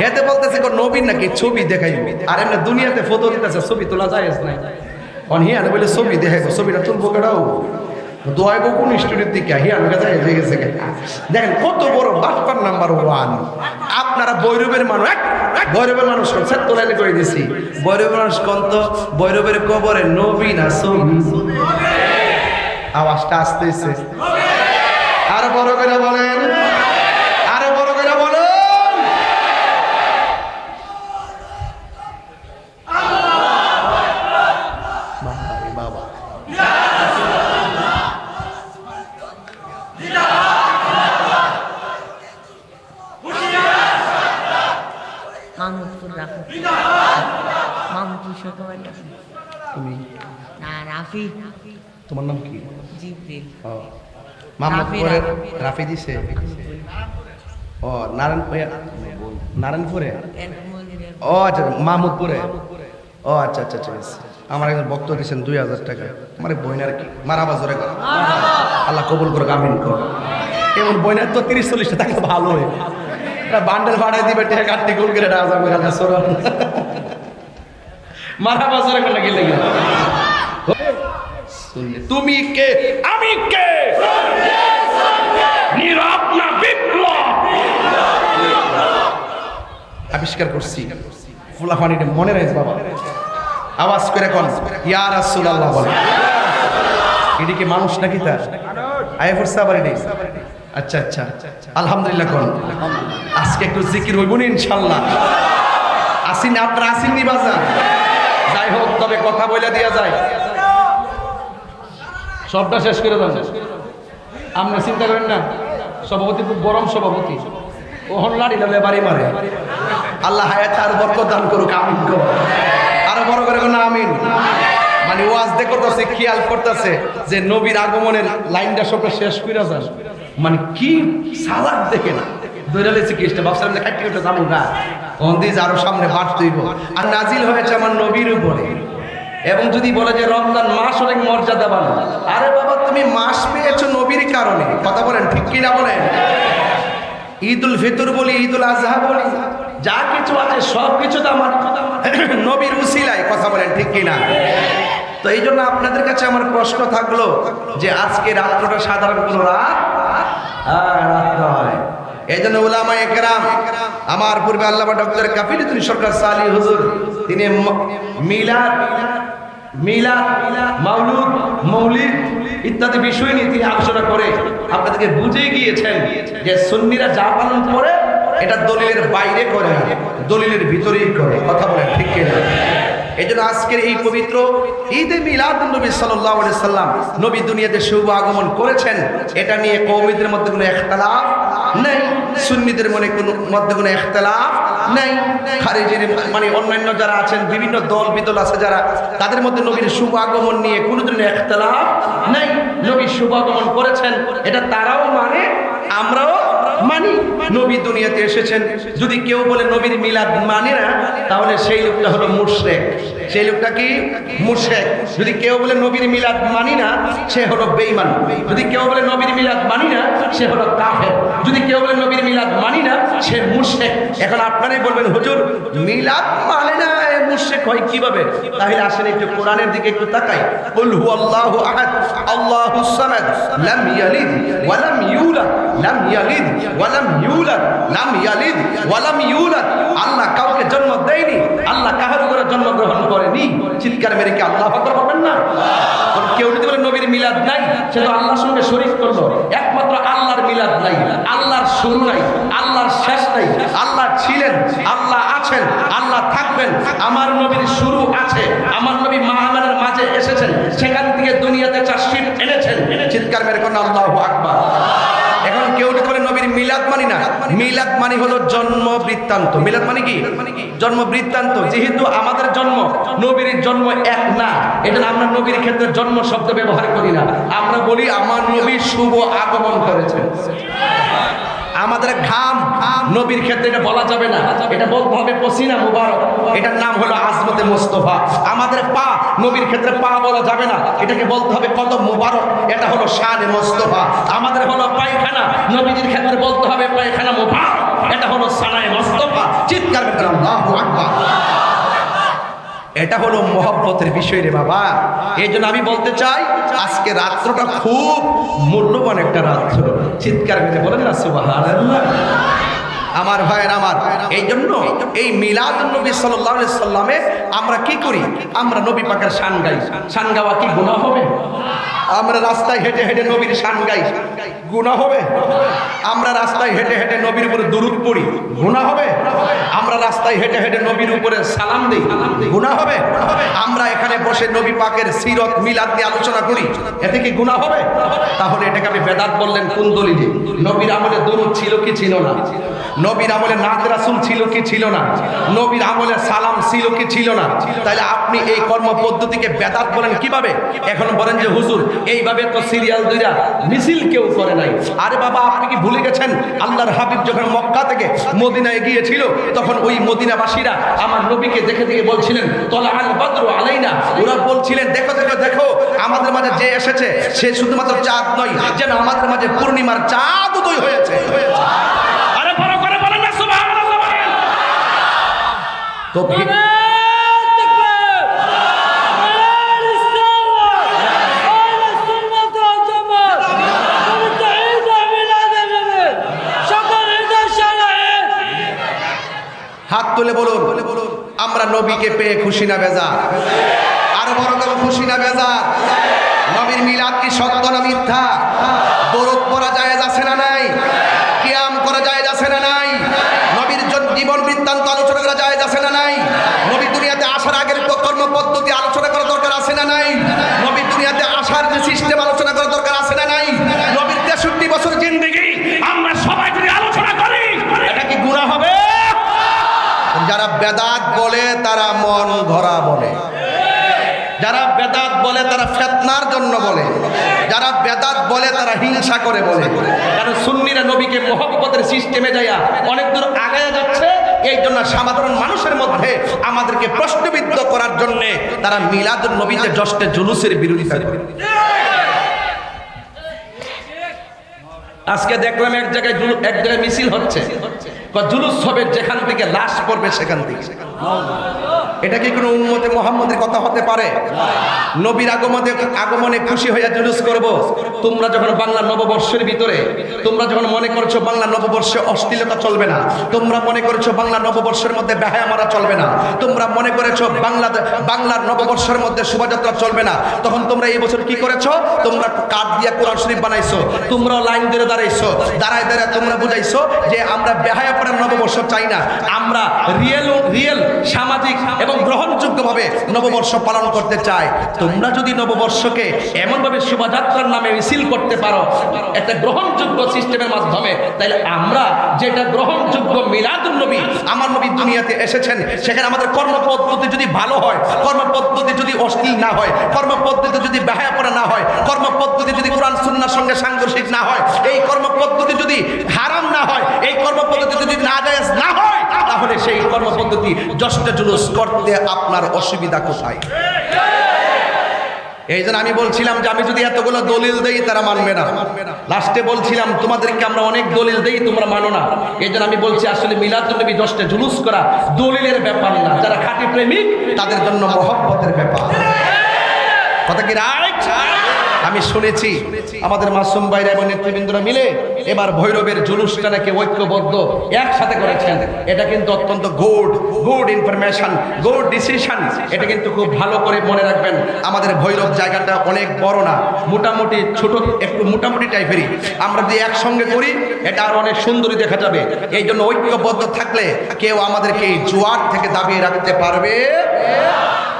হেতে বলতেছে কোন নবীন নাকি ছবি দেখাই আর এমনি দুনিয়াতে ফটো দিতেছে, ছবি তোলা যায় নাই। অন হিয়ানে বলে, ছবি দেখাইবো, ছবিটা তুলবো কেটাও দোয়াইবো কোন স্টুডিওর দিকে? হিয়ান কাছে হয়ে গেছে দেখেন কত বড় বাটপার নাম্বার ওয়ান। আপনারা বৈরবের মানুষ বৈরবের মানুষ কোন? তোলাইলে করে দিছি? বৈরবের মানুষ কোন তো? বৈরবের কবরে নবী না ছবি? আওয়াজটা আসতেছে। আর বড় করে বলেন আরও বড় করে বলেন বাবা রে বাবা রাখো সকাল তুমি? না রাফি। তোমার নাম কি? জিব্রিল। রাফি, দিছে? ও নারায়ণপুরে ও আচ্ছা মাহমুদপুরে ও আচ্ছা আচ্ছা ঠিক আছে আমার একজন বক্ত দিয়েছেন দুই হাজার টাকা। আমার এই বইনার কি? মারা বাজরে কর। আল্লাহ কবুল করে আমিন কর এমন বইনার তো তিরিশ চল্লিশটা থাকলে ভালো হয়। বান্ডেল ভাড়াই দিবে টেকা কাটতে গুল করে রাজ আমি আল্লাহ সরল। মারা বাজরে করে গেলে। গেলে তুমি কে? আমি কে? নীরব না বিপ্লব? আবিষ্কার করছি। ফুলা পানিটা মনে রাখছে বাবা। আওয়াজ করে কোন, ইয়া বলে। এটি কি মানুষ নাকি তার? নেই। আচ্ছা আচ্ছা। আলহামদুলিল্লাহ কোন? আজকে একটু জিকির হইব না ইনশাআল্লাহ আসিন, আপনারা আসিন নি বাজার। যাই হোক, তবে কথা বলে দেওয়া যায়। সবটা শেষ করে দেন। আপনি চিন্তা করেন না, সভাপতি খুব গরম সভাপতি। ও হন লাড়ি লালে বাড়ি মারে। আল্লাহ হায়াত আর বরকত দান করুক, আমিন আরও বড় করে কোন আমিন। মানে ওয়াজ দে করতেছে, খেয়াল করতেছে যে নবীর আগমনের লাইনটা সবটা শেষ করে যান মানে কি সালাদ দেখে না। দৈরালেছে কেসটা ভাবছিলাম যে কাটি কাটতে যাব গা। অন্দিজ আরও সামনে বাট তুইব। আর নাজিল হয়েছে আমার নবীর উপরে। এবং যদি বলে যে রমজান মাস অনেক মর্যাদাবান আরে বাবা, তুমি মাস পেয়েছ নবীর কারণে। কথা বলেন, ঠিক কিনা বলেন? ঈদ উল ফিতর বলি ঈদ উল আজহা বলি, যা কিছু আছে সব কিছু তো আমার নবীর উসিলায়। কথা বলেন, ঠিক কিনা? তো এই জন্য আপনাদের কাছে আমার প্রশ্ন থাকল যে আজকে রাত্রটা সাধারণ কোনো রাত? হ্যাঁ, এই জন্য একরাম আমার পূর্বে ডক্টর সরকার সালি তিনি ইত্যাদি বিষয় নিয়ে তিনি আলোচনা আপনাদেরকে বুঝে গিয়েছেন যে সুন্নিরা যা পালন করে এটা দলিলের বাইরে করে দলিলের ভিতরেই করে। কথা বলেন ঠিক কিনা? এই জন্য আজকের এই পবিত্র ঈদে মিলাদ নবী সাল্লাহ সাল্লাম নবী দুনিয়াতে শুভ আগমন করেছেন। এটা নিয়ে কৌমিদের মধ্যে কোনো একতলাফ নেই, সুন্নিদের মনে কোনো, মধ্যে কোনো একতলাফ নেই। খারিজের মানে অন্যান্য যারা আছেন, বিভিন্ন দল বিদল আছে যারা, তাদের মধ্যে নবীর শুভ আগমন নিয়ে কোনো ধরনের একতলাফ নেই। নবী শুভ আগমন করেছেন, এটা তারাও মানে আমরাও মানি নবী দুনিয়াতে এসেছেন। যদি কেউ বলে নবীর মিলাদ মানে না, তাহলে সেই লোকটা হলো মুশরেক। সেই লোকটা কি? মুশরেক। যদি কেউ বলে নবীর মিলাদ মানি না, সে হলো বেঈমান। যদি কেউ বলে নবীর মিলাদ মানি না, সে হলো কাফের। যদি কেউ বলে নবীর মিলাদ মানি না, সে মুশরেক। এখন আপনারাই বলবেন, হুজুর, মিলাদ মানে না মুশরেক হয় কীভাবে? তাহলে আসেন একটু কোরআনের দিকে একটু তাকাই। কুল হুয়াল্লাহু আহাদ আল্লাহুস সামাদ, লাম ইয়ালিদ ওয়া লাম ইউলাদ, লাম ইয়ালিদ ওয়া লাম ইউলাদ, লাম ইয়ালিদ ওয়া লাম ইউলাদ। আল্লাহ কাউকে জন্ম দেয়নি, আল্লাহ কাহার উপরে জন্মগ্রহণ করেনি। চিৎকার মেরে কি আল্লাহ আকবার বলবেন না? আল্লাহ কেউ যদি বলে নবীর মিলাদ নাই, সে তো আল্লাহর সঙ্গে শরীফ করল। একমাত্র আল্লাহর মিলাদ নাই, আল্লাহর শুরু নাই, আল্লাহর শেষ নাই। আল্লাহ ছিলেন, আল্লাহ আছেন, আল্লাহ থাকবেন, আমার নবীর শুরু আছে, আমার নবী মাহমানের মাঝে এসেছেন, সেখান থেকে দুনিয়াতে চাষির এনেছেন। চিৎকার মেরে কোন, আল্লাহ আকবার। এখন কেউ করে মিলাদ মানি না। মিলাদ মানি হলো জন্ম বৃত্তান্ত। মিলাদ মানে কি? জন্ম বৃত্তান্ত। যেহেতু আমাদের জন্ম, নবীর জন্ম এক না এটা আমরা নবীর ক্ষেত্রে জন্ম শব্দ ব্যবহার করি না। আমরা বলি, আমার নবী শুভ আগমন করেছেন। আমাদের ঘাম নবীর ক্ষেত্রে এটা বলা যাবে না। এটা বলতে হবে পসিনা মুবারক। এটার নাম হলো আজমতে মোস্তফা। আমাদের পা, নবীর ক্ষেত্রে পা বলা যাবে না। এটাকে বলতে হবে কত মুবারক। এটা হলো শানে মোস্তফা। আমাদের হলো পায়খানা। নবীজির ক্ষেত্রে বলতে হবে পায়খানা মুবারক। এটা হলো সানায় মোস্তফা। চিৎকার করে আল্লাহু আকবার। এটা হলো মহব্বতের বিষয় রে বাবা। এই জন্য আমি বলতে চাই, আজকে রাত্রটা খুব মূল্যবান একটা রাত্র। চিৎকার করে বলেন না সুবাহ আমার ভাইয়ের আমার এই জন্য এই মিলাদ নবী আলাইহি সাল্লামে আমরা কি করি? আমরা নবী পাকের শান গাই। শান গাওয়া কি গুনাহ হবে? আমরা রাস্তায় হেঁটে হেঁটে নবীর শান গাই। গুনাহ হবে? আমরা রাস্তায় হেঁটে হেঁটে নবীর উপরে দুরূদ পড়ি। গুনাহ হবে? আমরা রাস্তায় হেঁটে হেঁটে নবীর উপরে সালাম দিই। গুনাহ হবে? আমরা এখানে বসে নবী পাকের সিরত, মিলাদ নিয়ে আলোচনা করি। এতে কি গুনাহ হবে? তাহলে এটাকে আমি বেদাত বললেন কোন দলিলে? নবীর আমলে দুরূদ ছিল কি ছিল না? নবীর আমলে নাদ রাসুল ছিল কি ছিল না? নবীর আমলে সালাম ছিল কি ছিল না? তাহলে আপনি এই কর্ম পদ্ধতিকে বেদাত বলেন কীভাবে? এখন বলেন যে, হুজুর এইভাবে তো সিরিয়াল দুইরা মিছিল কেউ করে নাই। আরে বাবা আপনি কি ভুলে গেছেন? আল্লাহর হাবিব যখন মক্কা থেকে মদিনায় গিয়েছিল তখন ওই মদিনাবাসীরা আমার নবীকে দেখে দেখে বলছিলেন তলা আল বদ্র আলাইনা। ওরা বলছিলেন দেখো দেখো দেখো আমাদের মাঝে যে এসেছে সে শুধুমাত্র চাঁদ নয় যেন আমাদের মাঝে পূর্ণিমার চাঁদ উদয় হয়েছে। আরে বড় করে বলেন না সুবহানাল্লাহ। তো ভি- বলুন, আমরা নবীকে পেয়ে খুশি না বেজা আরও বড় করে খুশি না বেজা নবীর মিলাদ কি সত্য না মিথ্যা? দরদ পড়া যায় আছে না নাই? কিয়াম করা যায় আছে না নাই? নবীর জীবন বৃত্তান্ত আলোচনা করা যায় আছে না নাই? নবী দুনিয়াতে আসার আগের কর্ম পদ্ধতি আলোচনা করা দরকার আছে না নাই? নবী দুনিয়াতে আসার যে সিস্টেম আলোচনা করা মন ধরা বলে। যারা বেদাত বলে, তারা ফেতনার জন্য বলে। যারা বেদাত বলে, তারা হিংসা করে বলে। কারণ সুন্নিরা নবীকে মোহব্বতের সিস্টেমে যাইয়া অনেক দূর আগায় যাচ্ছে। এই জন্য সাধারণ মানুষের মধ্যে আমাদেরকে প্রশ্নবিদ্ধ করার জন্য তারা মিলাদুল নবীতে জষ্টে জুলুসের বিরোধিতা করে। আজকে দেখলাম এক জায়গায় এক জায়গায় মিছিল হচ্ছে। জুলুস হবে যেখান থেকে, লাশ পড়বে সেখান থেকে। এটা কি কোনো উন্মতে মোহাম্মদের কথা হতে পারে? নবীর আগমনে আগমনে খুশি হইয়া জুলুস করব। তোমরা যখন বাংলা নববর্ষের ভিতরে, তোমরা যখন মনে করছ বাংলা নববর্ষে অশ্লীলতা চলবে না, তোমরা মনে করছ বাংলা নববর্ষের মধ্যে বেহায়া মারা চলবে না, তোমরা মনে করেছ বাংলা, বাংলার নববর্ষের মধ্যে শোভাযাত্রা চলবে না, তখন তোমরা এই বছর কি করেছ? তোমরা কাঠ দিয়ে কোরআন শরীফ বানাইছো তোমরা লাইন ধরে দাঁড়াইছো, দাঁড়ায় দাঁড়ায় তোমরা বুঝাইছো যে আমরা বেহায়া পড়ার নববর্ষ চাই না, আমরা রিয়েল রিয়েল সামাজিক এবং গ্রহণযোগ্যভাবে নববর্ষ পালন করতে চাই তোমরা যদি নববর্ষকে এমনভাবে শোভাযাত্রার নামে মিছিল করতে পারো, একটা গ্রহণযোগ্য সিস্টেমের মাধ্যমে, তাহলে আমরা যেটা গ্রহণযোগ্য মিলাদুল নবী। আমার নবী দুনিয়াতে এসেছেন, সেখানে আমাদের কর্মপদ্ধতি যদি ভালো হয়, কর্মপদ্ধতি যদি অশ্লীল না হয়, কর্মপদ্ধতি যদি বেহায়াপনা না হয়, কর্মপদ্ধতি যদি কোরআন সুন্নার সঙ্গে সাংঘর্ষিক না হয়, এই কর্মপদ্ধতি যদি হারাম না হয়, এই কর্মপদ্ধতি যদি নাজায়েজ না হয়, তাহলে সেই কর্মপদ্ধতি জষ্ট জুলুস করতে আপনার অসুবিধা কোথায়? এই জন্য আমি বলছিলাম যে আমি যদি এতগুলো দলিল দেই, তারা মানবে না। লাস্টে বলছিলাম, তোমাদেরকে আমরা অনেক দলিল দেই, তোমরা মানো না। এই জন্য আমি বলছি, আসলে মিলাদুন্নবী দশটা জুলুস করা দলিলের ব্যাপার না। যারা খাঁটি প্রেমিক, তাদের জন্য মহব্বতের ব্যাপার। কথা কি রাইট? আমি শুনেছি আমাদের মাসুম ভাইরা এবং নেতৃবৃন্দরা মিলে এবার ভৈরবের জুলুসটা নাকি ঐক্যবদ্ধ, একসাথে করেছেন। এটা কিন্তু অত্যন্ত good good information good decision এটা কিন্তু খুব ভালো করে মনে রাখবেন, আমাদের ভৈরব জায়গাটা অনেক বড় না, মোটামুটি ছোট, একটু মোটামুটি টাইপেরই আমরা যদি একসঙ্গে করি, এটা আর অনেক সুন্দরী দেখা যাবে। এই জন্য ঐক্যবদ্ধ থাকলে কেউ আমাদেরকে এই জোয়ার থেকে দাবিয়ে রাখতে পারবে?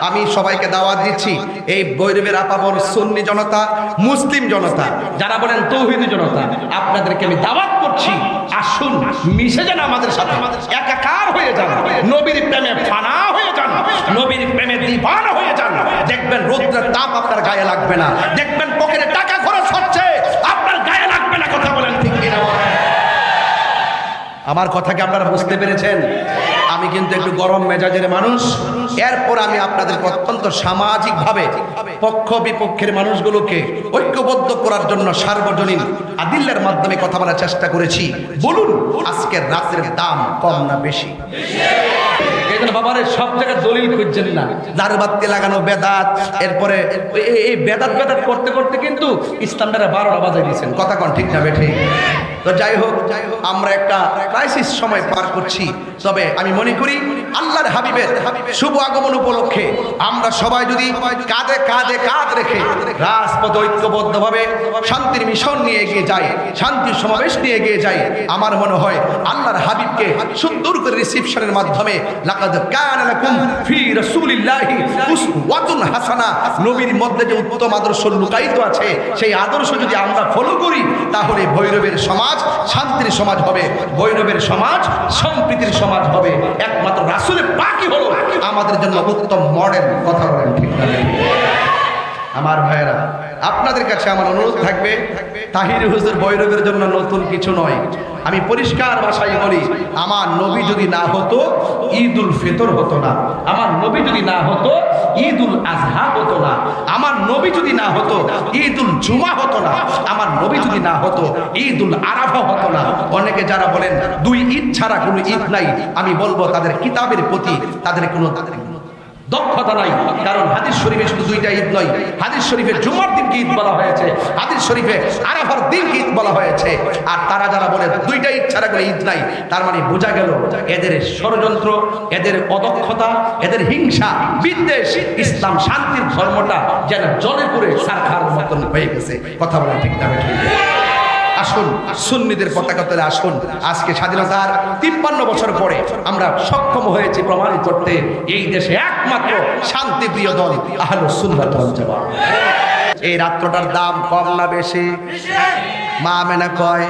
আমি সবাইকে দাওয়াত দিচ্ছি। এই বৈরবের আপাবর সুন্নি জনতা, মুসলিম জনতা, যারা বলেন তৌহিদি জনতা, আপনাদেরকে আমি দাওয়াত করছি। আসুন, মিশে যান আমাদের সাথে। একাকার হয়ে যান। নবীর প্রেমে ফানা হয়ে যান। নবীর প্রেমে দিবানা হয়ে যান। দেখবেন রৌদ্রের তাপ আপনার গায়ে লাগবে না। দেখবেন পকেটে টাকা খরচ হচ্ছে। আপনার গায়ে লাগবে না কথা বলেন ঠিক কিনা? আমার কথাকে আপনারা বুঝতে পেরেছেন? আমি কিন্তু একটু গরম মেজাজের মানুষ। এরপর আমি আপনাদের অত্যন্ত সামাজিকভাবে পক্ষ বিপক্ষের মানুষগুলোকে ঐক্যবদ্ধ করার জন্য সার্বজনীন আদিল্লার মাধ্যমে কথা বলার চেষ্টা করেছি। বলুন আজকের রাতের দাম কম না বেশি? বাবারে সব জায়গায় দলিল খুঁজছেন না। দারুবাত্তি লাগানো বেদাত এরপরে এই- এই বেদাত বেদাত করতে করতে কিন্তু ইসলামটারে বারোটা বাজায় দিয়েছেন। কথা কন ঠিক না বেঠে? তো যাই হোক আমরা একটা ক্রাইসিস সময় পার করছি। তবে আমি মনে করি আল্লাহর হাবিবের শুভ আগমন উপলক্ষে আমরা সবাই যদি কাঁধে কাঁধে কাঁধ রেখে রাজপথ ঐক্যবদ্ধভাবে শান্তির মিশন নিয়ে এগিয়ে যাই শান্তির সমাবেশ নিয়ে এগিয়ে যাই, আমার মনে হয় আল্লাহর হাবিবকে সুন্দর করে রিসিপশনের মাধ্যমে হাসানা। নবীর মধ্যে যে উত্তম আদর্শ লুকায়িত আছে, সেই আদর্শ যদি আমরা ফলো করি, তাহলে ভৈরবের সমাজ শান্তির সমাজ হবে, বৈরবের সমাজ, সম্প্রীতির সমাজ হবে। একমাত্র রাসুলে বাকি হলো। আমাদের জন্য উত্তম মডেল কথা বলেন, ঠিক আমার ভাইয়েরা আপনাদের কাছে আমার অনুরোধ থাকবে, তাহির হুজুর বৈরবের জন্য নতুন কিছু নয়। আমি পরিষ্কার ভাষায় বলি, আমার নবী যদি না হতো ঈদ উল ফিতর হতো না। আমার নবী যদি না হতো ঈদ উল আজহা হতো না। আমার নবী যদি না হতো ঈদ উল জুমা হতো না। আমার নবী যদি না হতো ঈদ উল আরাফা হতো না। অনেকে যারা বলেন, দুই ঈদ ছাড়া কোনো ঈদ নাই। আমি বলব, তাদের কিতাবের প্রতি তাদের কোনো তাদের দক্ষতা নাই। কারণ হাদিস শরীফে শুধু দুইটা ঈদ নয়। হাদিস শরীফে জুমার দিনকে ঈদ বলা হয়েছে। হাদিস শরীফে আরাফার দিনকে ঈদ বলা হয়েছে। আর তারা যারা বলে দুইটা ঈদ ছাড়া করে ঈদ নাই, তার মানে বোঝা গেল এদের ষড়যন্ত্র, এদের অদক্ষতা, এদের হিংসা, বিদ্বেষ, ইসলাম শান্তির ধর্মটা যেন জলে করে সারখার মতন হয়ে গেছে। কথা বলা ঠিক না ঠিক আসুন, সুন্নিদের পতাকা তলে আসুন। আজকে স্বাধীনতার তিপ্পান্ন বছর পরে আমরা সক্ষম হয়েছি প্রমাণ করতে। এই দেশে একমাত্র শান্তিপ্রিয় দল, আহলো সুন্দর এই রাত্রটার দাম কম না বেশি? মা মেনা কয়